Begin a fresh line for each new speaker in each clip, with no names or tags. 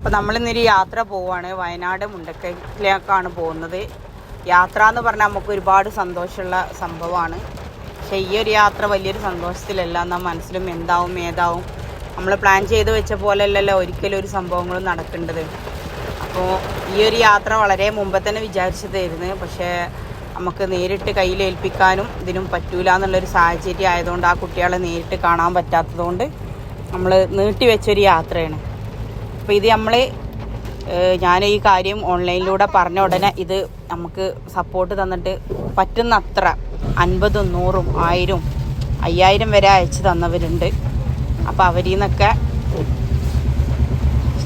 അപ്പോൾ നമ്മളിന്നൊരു യാത്ര പോവാണ്. വയനാട് മുണ്ടക്കയിലേക്കാണ് പോകുന്നത്. യാത്ര എന്ന് പറഞ്ഞാൽ നമുക്ക് ഒരുപാട് സന്തോഷമുള്ള സംഭവമാണ്. പക്ഷേ ഈ ഒരു യാത്ര വലിയൊരു സന്തോഷത്തിലല്ല. എന്നാൽ മനസ്സിലും എന്താവും ഏതാവും. നമ്മൾ പ്ലാൻ ചെയ്ത് വെച്ച പോലെ അല്ലല്ലോ ഒരിക്കലും ഒരു സംഭവങ്ങളും നടക്കേണ്ടത്. അപ്പോൾ ഈ ഒരു യാത്ര വളരെ മുമ്പ് തന്നെ വിചാരിച്ചതായിരുന്നു. പക്ഷേ നമുക്ക് നേരിട്ട് കയ്യിലേൽപ്പിക്കാനും ഇതിനും പറ്റൂല എന്നുള്ളൊരു സാഹചര്യം ആയതുകൊണ്ട് ആ കുട്ടികളെ നേരിട്ട് കാണാൻ പറ്റാത്തതുകൊണ്ട് നമ്മൾ നീട്ടിവെച്ചൊരു യാത്രയാണ്. അപ്പോൾ ഇത് നമ്മൾ ഞാൻ ഈ കാര്യം ഓൺലൈനിലൂടെ പറഞ്ഞ ഉടനെ ഇത് നമുക്ക് സപ്പോർട്ട് തന്നിട്ട് പറ്റുന്ന അത്ര അൻപതും നൂറും ആയിരം അയ്യായിരം വരെ അയച്ചു തന്നവരുണ്ട്. അപ്പോൾ അവരിൽ നിന്നൊക്കെ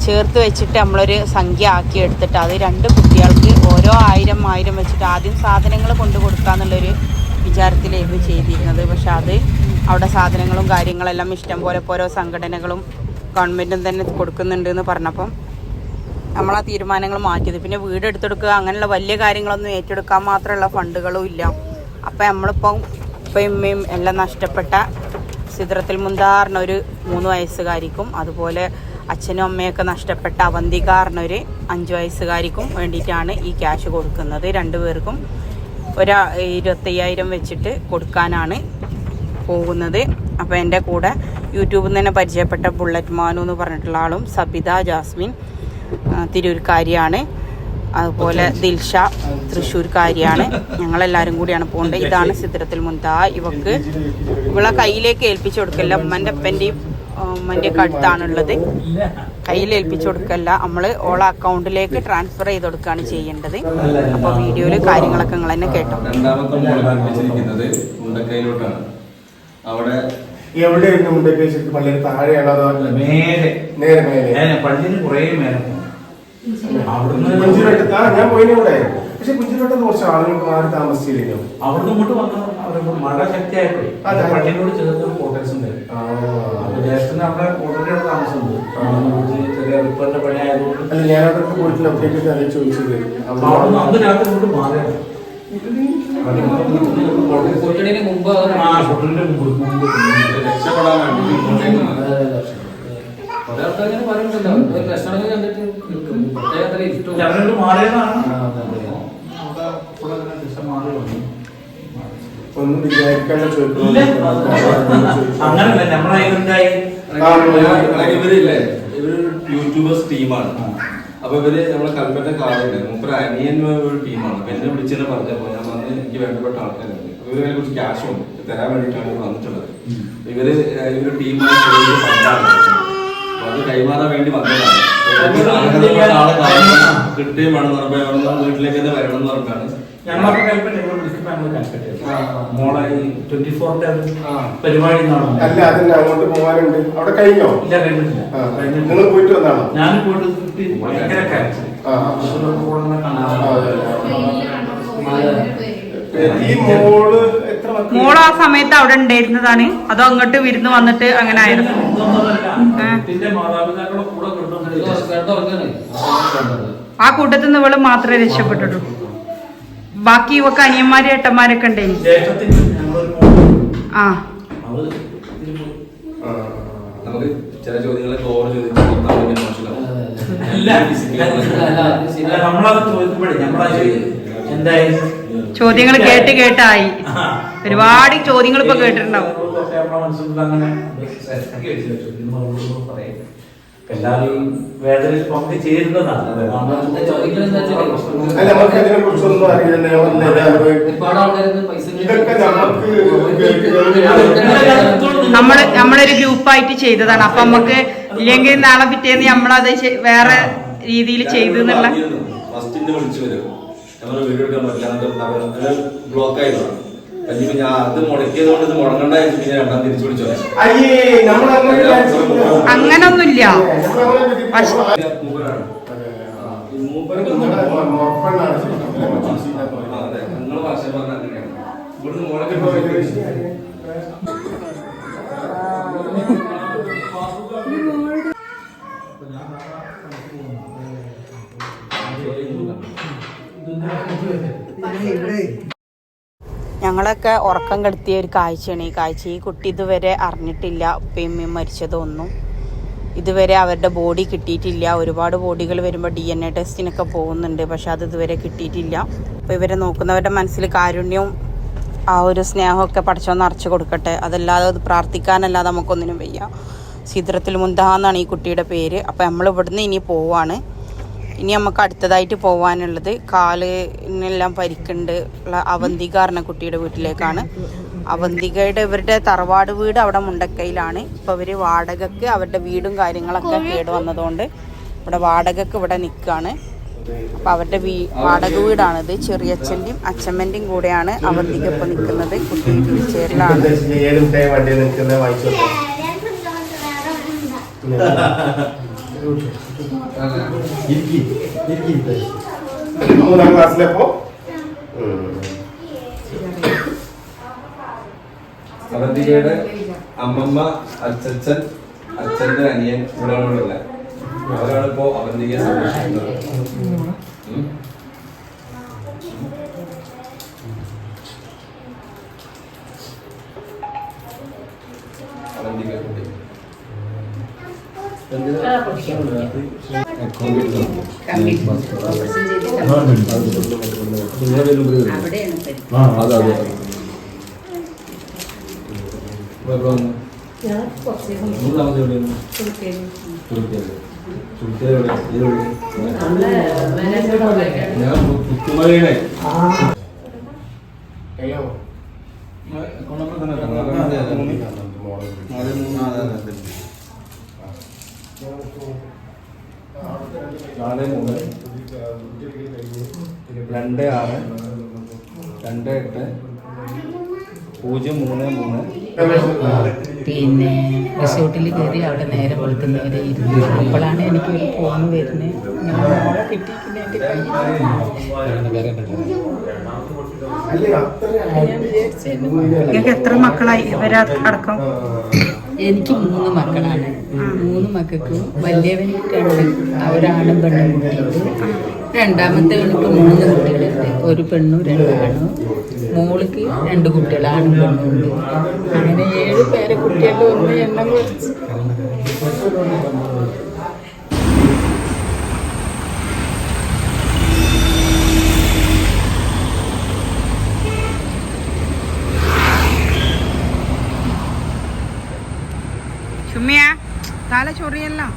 ചേർത്ത് വെച്ചിട്ട് നമ്മളൊരു സംഖ്യ ആക്കി എടുത്തിട്ട് അത് രണ്ട് കുട്ടികൾക്ക് ഓരോ ആയിരം ആയിരം വെച്ചിട്ട് ആദ്യം സാധനങ്ങൾ കൊണ്ടു കൊടുക്കാന്നുള്ളൊരു വിചാരത്തിലായിരുന്നു ചെയ്തിരുന്നത്. പക്ഷെ അത് അവിടെ സാധനങ്ങളും കാര്യങ്ങളെല്ലാം ഇഷ്ടം പോലെ ഓരോ സംഘടനകളും ഗവൺമെന്റും തന്നെ കൊടുക്കുന്നുണ്ട് എന്ന് പറഞ്ഞപ്പം നമ്മൾ ആ തീരുമാനങ്ങൾ മാറ്റിയത്. പിന്നെ വീട് എടുത്തെടുക്കുക അങ്ങനെയുള്ള വലിയ കാര്യങ്ങളൊന്നും ഏറ്റെടുക്കാൻ മാത്രമുള്ള ഫണ്ടുകളും ഇല്ല. അപ്പം നമ്മളിപ്പം ഉപ്പയും ഉമ്മയും എല്ലാം നഷ്ടപ്പെട്ട സിദ്രത്തിൽ മുന്താറിന് ഒരു മൂന്ന് വയസ്സുകാരിക്കും അതുപോലെ അച്ഛനും അമ്മയൊക്കെ നഷ്ടപ്പെട്ട അവന്തികാറിനൊരു അഞ്ച് വയസ്സുകാരിക്കും വേണ്ടിയിട്ടാണ് ഈ ക്യാഷ് കൊടുക്കുന്നത്. രണ്ടുപേർക്കും ഒരു ഇരുപത്തയ്യായിരം വെച്ചിട്ട് കൊടുക്കാനാണ് പോകുന്നത്. അപ്പോൾ എന്റെ കൂടെ യൂട്യൂബിൽ നിന്ന് തന്നെ പരിചയപ്പെട്ട ബുള്ളറ്റ് മാനു എന്ന് പറഞ്ഞിട്ടുള്ള ആളും സബിത ജാസ്മിൻ തിരൂർക്കാരിയാണ്. അതുപോലെ ദിൽഷ തൃശ്ശൂർക്കാരിയാണ്. ഞങ്ങളെല്ലാവരും കൂടിയാണ് പോകേണ്ടത്. ഇതാണ് ചിത്രത്തിൽ മുന്താ. ഇവക്ക് ഇവളെ കയ്യിലേക്ക് ഏൽപ്പിച്ചു കൊടുക്കല്ല. ഉമ്മന്റെ അപ്പന്റെയും ഉമ്മന്റെ ഒക്കെ അടുത്താണുള്ളത്. കയ്യിൽ ഏൽപ്പിച്ചു കൊടുക്കല്ല. നമ്മൾ ഓള അക്കൗണ്ടിലേക്ക് ട്രാൻസ്ഫർ ചെയ്ത് കൊടുക്കുകയാണ് ചെയ്യേണ്ടത്. അപ്പോൾ വീഡിയോയിൽ കാര്യങ്ങളൊക്കെ നിങ്ങൾ തന്നെ കേട്ടോ.
രണ്ടാമത്തെ മോൾ ആരംഭിച്ചിരിക്കുന്നത്
ഇരുന്ന് മുണ്ടൊക്കെ ശരിക്കും പള്ളിയുടെ താഴെയാണോ അതോ
മേലെ.
നേരെ മേലെ?
മേലെ പള്ളിന് കുറേ മേലെ അവിടുന്ന്
കുഞ്ചിലോട്ട് ആ ഞാൻ പോയിന് ഇവിടെ. പക്ഷെ കുഞ്ചിലോട്ട് കുറച്ച് ആളുകൾക്ക് മാറി താമസിച്ചില്ലല്ലോ
അവിടുന്ന് ഇങ്ങോട്ട് വന്ന മഴ
ശക്തിയായിട്ട്
പള്ളിയിലോട് ചേർത്ത് ക്വാർട്ടേഴ്സ് ഉണ്ട്.
ആ.
അപ്പൊ ജ്യേഷ്ഠന് അവിടെ അവിടെ താമസമുണ്ട് ചെറിയ റിപ്പറിന്റെ പണി ആയതുകൊണ്ട്
അല്ല ഞാൻ അവിടെ അപ്ഡേറ്റ് ചോദിച്ചത്
അവിടുന്ന് അന്ന് രാത്രി ഇങ്ങോട്ട് മാറിയാണ്
പൊട്ടണിന് മുമ്പ്
ആ ഷൊട്ടിലിന്റെ മുമ്പ് മുമ്പ്
രക്ഷപ്പെടാൻ വേണ്ടി ഇങ്ങോട്ടേക്ക്
കുറെ ആൾക്കാർ ഇങ്ങനെ പറയുന്നുണ്ടല്ലോ ഒരു ലക്ഷണങ്ങൾ കണ്ടിട്ട് നിൽക്കും. പ്രത്യേക
ഞങ്ങളുടെ മാറിയതാണ്. മാറി വന്നു.
ഒന്നും
അങ്ങനല്ല.
ഇവരില്ലേ ഇവർ യൂട്യൂബേഴ്സ് ടീമാണ്. അപ്പൊ ഇവർ നമ്മളെ കൽപ്പറ്റ കാറുണ്ട് മൂപ്പര അനിയൻ ഒരു ടീമാണ്. അപ്പൊ എന്നെ വിളിച്ചെന്നെ പറഞ്ഞപ്പോ ഞാൻ വന്ന് എനിക്ക് വേണ്ടപ്പെട്ട ആൾക്കാരുണ്ട്. അപ്പൊ ഇവരെ കുറച്ച് ക്യാഷ് ഉണ്ട്. തരാൻ വേണ്ടിയിട്ടാണ് ഇവർ വന്നിട്ടുള്ളത്. ഇവർ ഇവർ അപ്പൊ അത് കൈമാറാൻ വേണ്ടി വന്നതാണ്. അപ്പൊ അർഹതപ്പെട്ട ആളെ കാണണം, കിട്ടുകയും വേണം എന്ന് പറഞ്ഞപ്പോ വീട്ടിലേക്ക് തന്നെ വരണം എന്ന് പറഞ്ഞാണ്
ഞങ്ങളൊക്കെ കൽപ്പറ്റ ഇവിടെ വിളിക്കുമ്പോ ഞങ്ങൾ കൽപ്പറ്റ മോളെ ഈ ട്വന്റി ഫോറിന്റെ പരിപാടി
അല്ല അതന്നെ അങ്ങോട്ട് പോകാനുണ്ട്. അവിടെ കഴിഞ്ഞോ?
ഇല്ല കഴിഞ്ഞിട്ടില്ല.
ആ. നിങ്ങൾ പോയിട്ട് വന്നാണോ?
ഞാൻ പോയിട്ട് കിട്ടി ഭയങ്കര കരച്ചിൽ.
ഈ മോൾ
മോൾ ആ സമയത്ത് അവിടെ ഉണ്ടായിരുന്നതാണ്. അതോ അങ്ങോട്ട് വിരുന്ന് വന്നിട്ട് അങ്ങനെ ആയിരുന്നു. ആ. കൂട്ടത്തിൽ നിന്ന് ഇവൾ മാത്രമേ രക്ഷപ്പെട്ടുള്ളൂ ബാക്കി ഇവക്ക് അനിയന്മാരും ഏട്ടന്മാരൊക്കെ ഉണ്ടായി
ജ്യേഷ്ഠത്തിന് ഞങ്ങളൊരു മോളുണ്ട്.
ആ.
നമുക്ക് ചില ചോദ്യങ്ങളൊക്കെ ഓവർ ചോദിച്ചു കൊടുത്താൽ പിന്നെ
അല്ല, അല്ല, നമ്മളത് ചോദിക്കുമ്പോഴേ എന്തായി
ചോദ്യങ്ങൾ കേട്ട് കേട്ടായി. ഒരുപാട് ചോദ്യങ്ങൾ ഇപ്പൊ കേട്ടിട്ടുണ്ടാവും
നമ്മളെ. എല്ലാവരും പങ്കുചേരുന്നതാണ്
നമ്മളൊരു ഗ്രൂപ്പായിട്ട് ചെയ്തതാണ്. അപ്പൊ നമുക്ക് ഇല്ലെങ്കിൽ നാളെ പിറ്റേന്ന് നമ്മളത് വേറെ രീതിയിൽ ചെയ്തു എന്നുള്ള
ഫസ്റ്റിന്റെ വിളിച്ചു വരും. നമ്മൾ വീഡിയോ എടുക്കാൻ പറ്റില്ല ബ്ലോക്ക് ആയിരുന്നു ഇനിയിപ്പോ ഞാൻ അത് മുടക്കിയത് കൊണ്ട് ഇത് മുടങ്ങണ്ടായിരുന്നു എന്ന് പിന്നെ രണ്ടാം തിരിച്ചു വിളിച്ചു
അയ്യേ നമ്മൾ അങ്ങനെ വിചാരിച്ചില്ല.
അങ്ങനൊന്നുമില്ല.
ഈ മൂപ്പർക്ക്
നമ്മളെ
ഞങ്ങളൊക്കെ ഉറക്കം കെടുത്തിയ ഒരു കാഴ്ചയാണ്. ഈ കാഴ്ച ഈ കുട്ടി ഇതുവരെ അറിഞ്ഞിട്ടില്ല. ഉപ്പയും മരിച്ചതൊന്നും ഇതുവരെ അവരുടെ ബോഡി കിട്ടിയിട്ടില്ല. ഒരുപാട് ബോഡികൾ വരുമ്പോൾ ഡി എൻ എ ടെസ്റ്റിനൊക്കെ പോകുന്നുണ്ട്. പക്ഷെ അത് ഇതുവരെ കിട്ടിയിട്ടില്ല. അപ്പോൾ ഇവരെ നോക്കുന്നവരുടെ മനസ്സിൽ കാരുണ്യവും ആ ഒരു സ്നേഹമൊക്കെ പഠിച്ചോ നിറച്ച് കൊടുക്കട്ടെ. അതല്ലാതെ അത് പ്രാർത്ഥിക്കാനല്ലാതെ നമുക്കൊന്നിനും വയ്യ. സിദ്രത്തിൽ മുന്താന്നാണ് ഈ കുട്ടിയുടെ പേര്. അപ്പോൾ നമ്മൾ ഇവിടുന്ന് ഇനി പോവാണ്. ഇനി നമുക്ക് അടുത്തതായിട്ട് പോവാനുള്ളത് കാലിനെല്ലാം പരിക്കുണ്ട്. ഉള്ള അവന്തിക പറഞ്ഞ കുട്ടിയുടെ വീട്ടിലേക്കാണ്. അവന്തികയുടെ ഇവരുടെ തറവാട് വീട് അവിടെ മുണ്ടക്കയിലാണ്. ഇപ്പോൾ ഇവർ വാടകയ്ക്ക് അവരുടെ വീടും കാര്യങ്ങളൊക്കെ കേട് വന്നതുകൊണ്ട് ഇവിടെ വാടകയ്ക്ക് ഇവിടെ നിൽക്കുകയാണ് അപ്പം അവരുടെ വീ വാടക വീടാണിത്. ചെറിയച്ഛന്റെയും അച്ഛമ്മന്റെയും കൂടെയാണ് അവന്തിക ഇപ്പൊ നിൽക്കുന്നത് കുട്ടി
നിൽക്കുന്ന വായിച്ചു മൂന്നാം ക്ലാസ്സിലപ്പോ
അവന്തികയുടെ അമ്മമ്മ അച്ഛൻ അച്ഛന്റെ അനിയൻ ഇവിടെയുള്ള അവരാണ് ഇപ്പോ അവന്തികയെ സംരക്ഷിക്കുന്നത്. അവന്തിക കുട്ടി. മൂന്നാമത് എവിടെയാണ് തുരുത്തിയല്ലേ തുരുത്തിയ ഞാൻ പുത്തുമലയുടെ നാല് മൂന്ന് രണ്ട് ആറ് രണ്ട് എട്ട് പൂജ്യം മൂന്ന് മൂന്ന്.
പിന്നെ റിസോർട്ടിൽ കയറി അവിടെ നേരെ വെളുക്കുന്നവരെ ഇരുന്നു അപ്പോഴാണ് എനിക്ക് ഒരു ഫോൺ വരുന്നത്. ഞാൻ മോളെ കിട്ടിയിരിക്കുന്ന എന്റെ കയ്യിൽ ഞാൻ വിചാരിച്ചു
നിങ്ങൾക്ക് എത്ര മക്കളായി? ഇവരെ അടക്കം.
എനിക്ക് മൂന്ന് മക്കളാണ്. മൂന്ന് മക്കൾക്കും വലിയവന് രണ്ട് അവരാണും പെണ്ണും കുട്ടിയുണ്ട് രണ്ടാമത്തവനിക്ക് മൂന്ന് കുട്ടികളുണ്ട്. ഒരു പെണ്ണും രണ്ടാണും മോൾക്ക് രണ്ട് കുട്ടികൾ ആണും പെണ്ണും ഉണ്ട്. അങ്ങനെ ഏഴ് പേരെ കുട്ടികളുടെ ഒന്ന് എണ്ണം കുറച്ച്.
ചുമ്മിയ തല ചൊറിയല്ലോ.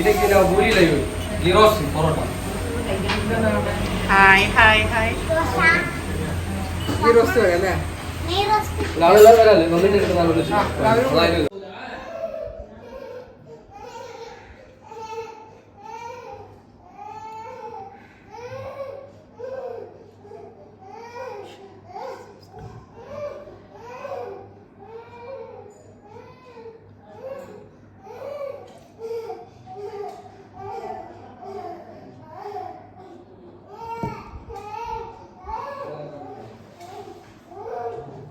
ഇതൊക്കെ പൂരി ലൈവ് ഗിറോസ് ആളുകൾ വരാല്ലേ വന്നിട്ട് കിട്ടുന്ന